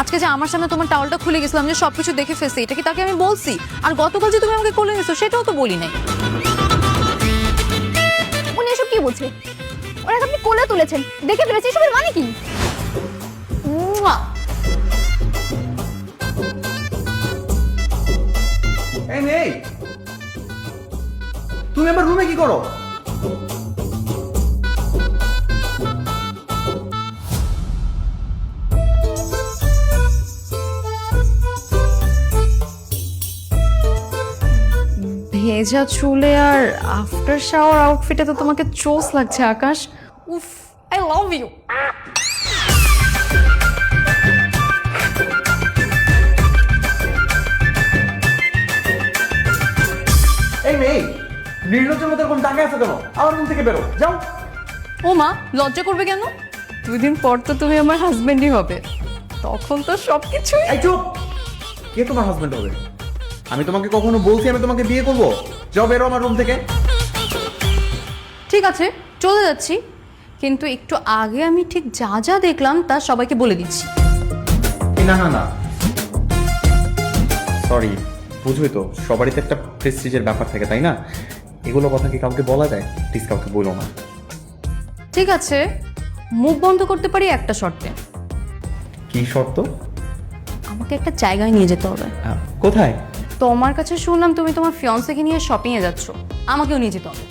আজকে যে আমার সামনে তোমার টাওয়ালটা খুলে গেছিলাম যে সবকিছু দেখে ফেলছি, এটা কি তাকে আমি বলছি? আর গতকাল যে তুমি আমাকে কোলে নিছো সেটাও তো বলি নাই। উনি এসব কি বলছে? ওনাকে আপনি কোলে তুলেছেন? দেখে ফেলেছি, এসবের মানে কি? তুমি আমার রুমে কি করো? ভেজা চুলে আর আফটার শাওয়ার আউটফিটে তো তোমাকে চোস লাগছে আকাশ। উফ আই লাভ ইউ এই মেয়ে নির্লজ্জের মতো এরকম টাকা আছে কেন? আমার রুম থেকে বেরো যাও। ও মা লজ্জা করবে কেন? দুই দিন পর তো তুমি আমার হাজবেন্ডই হবে। তখন তো সবকিছু এই চুপ! কে তোমার হাজবেন্ড হবে? আমি তোমাকে কখনো বলছি আমি তোমাকে বিয়ে করব? যাও বেরো আমার রুম থেকে। ঠিক আছে চলে যাচ্ছি। কিন্তু একটু আগে আমি ঠিক যা যা দেখলাম তা সবাইকে বলে দিচ্ছি। না না না। সরি বুঝোই তো সবারই তো একটা প্রেস্টিজের ব্যাপার থাকে তাই না? এগুলো কথা কি কাউকে বলা যায়? প্লিজ কাউকে বলো না। ঠিক আছে মুখ বন্ধ করতে পারি একটা শর্তে। কি শর্ত? আমাকে একটা জায়গায় নিয়ে যেতে হবে। কোথায়? তোমার কাছে শুনলাম তুমি তোমার ফিয়ন্সকে নিয়ে শপিংয়ে যাচ্ছ। আমাকেও নিয়ে যেতে হবে।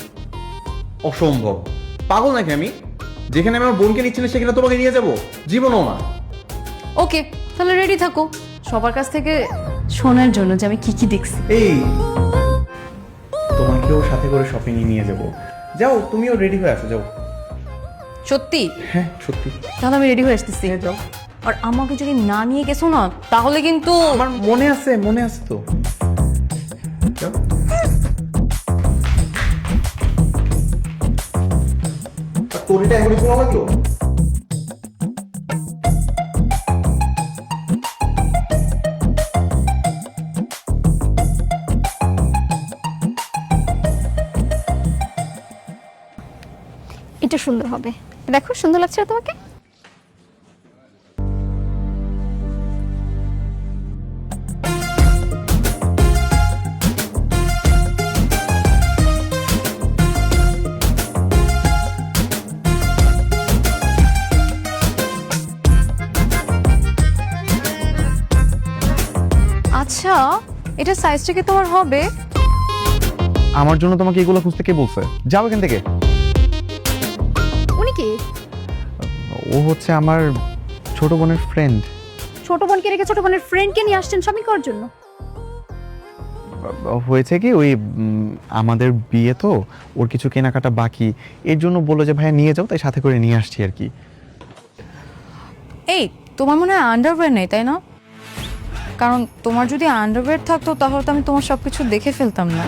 অসম্ভব। পাগল নাকি আমি? যেখানে আমি আমার বোনকে নিচ্ছি না সেখানে তোমাকে নিয়ে যাব? জীবনও না। ওকে তাহলে রেডি থাকো। সবার কাছ থেকে শোনার জন্য যে আমি কি কি দেখছি। এই তোমাকেও সাথে করে শপিং এ নিয়ে যাব। যাও তুমিও রেডি হয়ে আসো যাও। সত্যি? হ্যাঁ সত্যি। তাহলে আমি রেডি হয়ে আসতেছি। যাও। আর আমাকে যদি না নিয়ে গেছো না তাহলে কিন্তু আমার মনে আছে মনে আছে তো। তোর এটা এখনই শোনা লাগল? এটা সুন্দর হবে। দেখো সুন্দর লাগছে তোমাকে? আচ্ছা এটা সাইজটা কি তোমার হবে? আমার জন্য তোমাকে এগুলো খুঁজতে কে বলছে? যাও এখান থেকে। উনি কি? ও হচ্ছে আমার ছোট বোনের ফ্রেন্ড ছোট বোনকে রেখে ছোট বোনের ফ্রেন্ডকে নিয়ে আসছেন শপিং করার জন্য? হয়েছে কি ওই উম, আমাদের বিয়ে তো ওর কিছু কেনাকাটা বাকি। এর জন্য বলল যে ভাইয়া নিয়ে যাও। তাই সাথে করে নিয়ে আসছি আর কি। এই তোমার মনে হয় আন্ডারওয়্যার নেই তাই না? কারণ তোমার যদি আন্ডারওয়্যার থাকতো তাহলে তো আমি তোমার সবকিছু দেখে ফেলতাম না।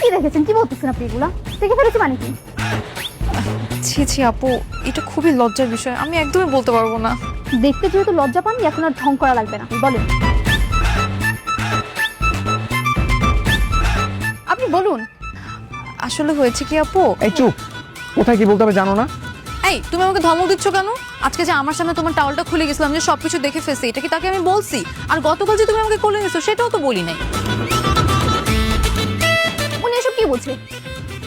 কি দেখেছেন? কি বলতেছেন আপনি এগুলা? দেখে ফেলেছি মানে কি? ছি ছি আপু এটা খুবই লজ্জার বিষয়। আমি একদমই বলতে পারব না। দেখতে যেহেতু লজ্জা পান এখন আর ঢং করা লাগবে না। বলেন। আপনি বলুন। আসলে হয়েছে কি আপু? এই চুপ। কোথায় কি বলতে হবে জানো না? এই তুমি আমাকে ধমক দিচ্ছ কেন? আজকে যে আমার সামনে তোমার টাওয়ালটা খুলে গেছিলাম যে সবকিছু দেখে ফেলছি এটা কি তাকে আমি বলছি? আর গতকাল যে তুমি আমাকে কোলে নিছো সেটাও তো বলি নাই। উনি এসব কি বলছে?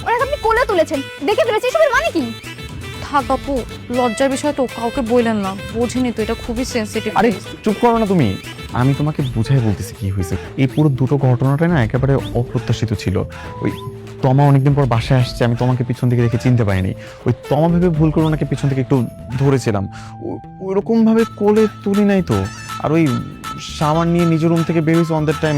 ওনাকে আপনি কোলে তুলেছেন দেখে ফেলেছি এসবের মানে কি? থাক আপু লজ্জার বিষয় তো কাউকে বললেন না বোঝেনি তো এটা খুবই সেন্সিটিভ আরে চুপ করো না তুমি। আমি তোমাকে বুঝাই বলতেছি কি হয়েছে। এই পুরো দুটো ঘটনাটা না একেবারে অপ্রত্যাশিত ছিল। ওই তমা অনেকদিন পর বাসায় আসছে, আমি তোমাকে পিছন থেকে দেখে চিনতে পারিনি। ওই তমা ভেবে ভুল করে ওনাকে পিছন থেকে একটু ধরেছিলাম। ওইরকম ভাবে কোলে তুলি নাই তো। আর ওই সামান নিয়ে নিজের রুম থেকে বেরিয়েছে অন দ্যাট টাইম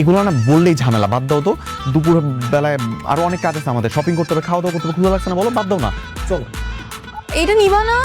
এগুলো না বললেই ঝামেলা, বাদ দাও তো। দুপুর বেলায় আরও অনেক কাজ আছে আমাদের। শপিং করতে হবে, খাওয়া দাওয়া করতে হবে, ক্ষুধা লাগছে না বলো, বাদ দাও না। চলো। এটা নিবা না।